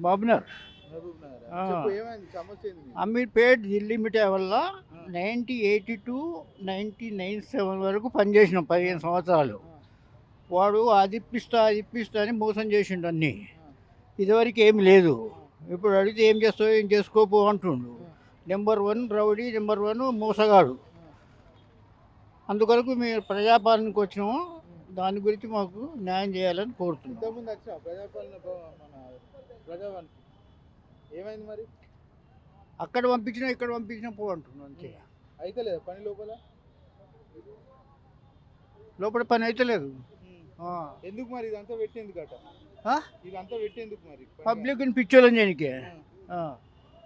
బాబునర్ నీది? అమీర్పేట్ ఢిల్లీ మిఠాయి వల్ల ninety eighty two ninety nine seven వరకు పనిచేసినాం పదిహేను సంవత్సరాలు. వాడు అది ఇప్పిస్తా అది ఇప్పిస్తా అని మోసం చేసిండు అన్నీ. ఇదివరకు ఏమి లేదు. ఇప్పుడు అడిగితే ఏం చేస్తావు? ఏం చేసుకోపో అంటుండు. Number one rowdy number one మోసగాడు. అందుకొరకు మేము ప్రజాపాలనకు వచ్చినాము. దాని గురించి మాకు న్యాయం చేయాలని కోరుతున్నాం ఇంతకుముందు వచ్చా ప్రజాపాలన భవ- మన ప్రజావానికి. ఏమైంది మరి? అక్కడ పంపించినా ఇక్కడ పంపించినా పో అంటున్నాం అంతే. అయితే లేదా పని లోపల? లోపల పని అయితే లేదు. ఆ. ఎందుకు మరి ఇదంతా పెట్టేందుకు అట? ఆ? ఇదంతా పెట్టేందుకు మరి? పని? పబ్లిక్ని పిచ్చోళ్ళని చేయనికి. ఆ,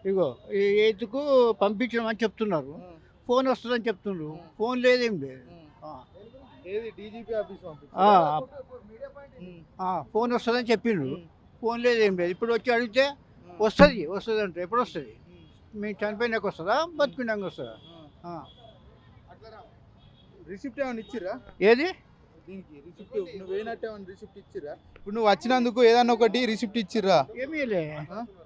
ఇగో ఈ ఎయిత్కు పంపించమని చెప్తున్నారు. ఆ, ఫోన్ వస్తుందని చెప్తున్నారు ఫోన్ లేదేం లేదు. ఆ. ఆ. ఏది? డీజీపీ ఆఫీస్ పంపించు. ఆ, ఆ, ఫోన్ వస్తుందని చెప్పిండ్రు. ఫోన్ లేదేం లేదు. ఇప్పుడు వచ్చి అడిగితే వస్తుంది వస్తుంది అంటే ఎప్పుడు వస్తుంది? మేము చనిపోయినాక వస్తుందా? బతుకున్నాక వస్తుందా. రిసిప్ట్ ఏమైనా ఇచ్చిరా ఏది? దీనికి రిసిప్ట్ నువ్వు ఏమైనా రిసిప్ట్ ఇచ్చిరా ఇప్పుడు నువ్వు వచ్చినందుకు ఏదన్నా ఒకటి రిసిప్ట్ ఇచ్చిరా ఏమీ లే?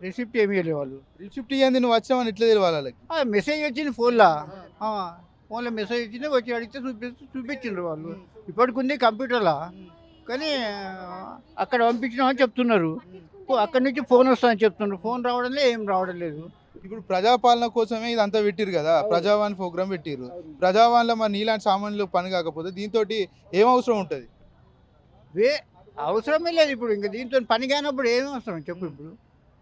రిసిప్ట్ ఏమీ లే వాళ్ళు. రిసిప్ట్ ఇవ్వండి నువ్వు వచ్చినావని ఇట్లా తెలియాలి వాళ్ళకి? మెసేజ్ వచ్చింది ఫోన్లో. ఫోన్లో మెసేజ్ వచ్చింది వచ్చి అడిగితే చూపిస్తే చూపించిండ్రు వాళ్ళు. ఇప్పటికి ఉంది కంప్యూటర్లో. కానీ అక్కడ పంపించినామని చెప్తున్నారు. అక్కడి నుంచి ఫోన్ వస్తుందని చెప్తున్నారు. ఫోన్ రావడం లేదు ఏం రావడం లేదు. ఇప్పుడు ప్రజాపాలన కోసమే ఇదంతా పెట్టిరు కదా. ప్రజావాణి ప్రోగ్రామ్ పెట్టిరు ప్రజావాణిలో మరి నీలాంటి సామాన్యులు పని కాకపోతే దీంతో ఏం అవసరం ఉంటుంది? వే అవసరమే లేదు ఇప్పుడు. ఇంకా దీంతో పని కానప్పుడు ఏం అవసరం? చెప్పు ఇప్పుడు.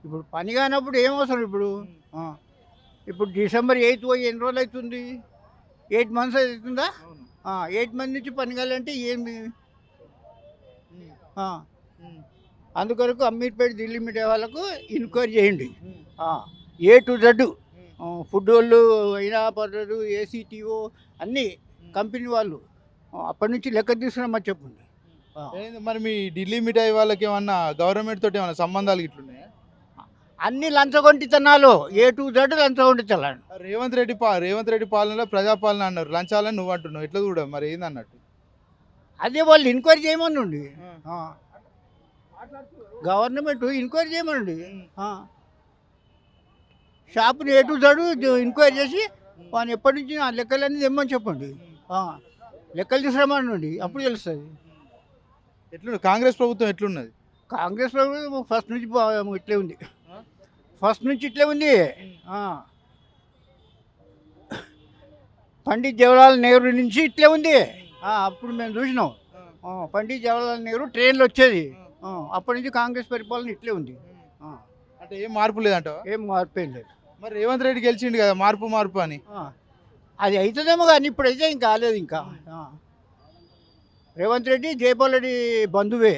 ఇప్పుడు పని కానప్పుడు ఏం అవసరం ఇప్పుడు. ఇప్పుడు డిసెంబర్ ఎయిత్ పోయి ఎన్ని రోజులు అవుతుంది? ఎయిట్ మంత్స్ అవుతుందా? ఎయిట్ మంత్ నుంచి పని కావాలంటే ఏమి. అందుకొరకు అమ్మీర్పేట ఢిల్లీ మీడియా వాళ్ళకు ఇన్క్వైరీ చేయండి. ఏ టు జడ్ ఫుడ్ వాళ్ళు అయినా పర్లేదు ఏసీటీఓ అన్నీ కంపెనీ వాళ్ళు అప్పటి నుంచి లెక్క తీసుకున్నామని చెప్పండి. మరి మీ ఢిల్లీ మిఠాయి వాళ్ళకి ఏమన్నా గవర్నమెంట్ తోటి ఏమన్నా సంబంధాలు ఇట్లున్నాయా అన్ని లంచగొంటితనాలు ఏ టు జడ్ లంచగొంటితనాలు. రేవంత్ రెడ్డి పా రేవంత్ రెడ్డి పాలనలో ప్రజాపాలన అన్నారు. లంచాలని నువ్వు అంటున్నావు ఇట్లా కూడా మరి? ఏంది అన్నట్టు అదే వాళ్ళు ఎంక్వైరీ చేయమనండి. గవర్నమెంట్ ఎంక్వైరీ చేయమనండి. షాపుని ఏ టు జడ్ ఎంక్వైరీ చేసి వాని ఎప్పటి నుంచి ఆ లెక్కలన్నీ తెమ్మని చెప్పండి. లెక్కలు తీసుకురమ్మనండి అప్పుడు తెలుస్తుంది. ఎట్లున్నది కాంగ్రెస్ ప్రభుత్వం ఎట్లున్నది? కాంగ్రెస్ ప్రభుత్వం ఫస్ట్ నుంచి ఇట్లే ఉంది. ఫస్ట్ నుంచి ఇట్లే ఉంది. పండిత్ జవహర్లాల్ నెహ్రూ నుంచి ఇట్లే ఉంది. అప్పుడు మేము చూసినాం. పండిత్ జవహర్లాల్ నెహ్రూ ట్రైన్లో వచ్చేది. అప్పటి నుంచి కాంగ్రెస్ పరిపాలన ఇట్లే ఉంది. అంటే ఏం మార్పు లేదంటావా ఏం మార్పు ఏం లేదు. మరి రేవంత్ రెడ్డి గెలిచిండు కదా మార్పు మార్పు అని. అది అవుతుందేమో కానీ ఇప్పుడైతే ఇంకా కాలేదు ఇంకా. రేవంత్ రెడ్డి జయపాల్ రెడ్డి బంధువే.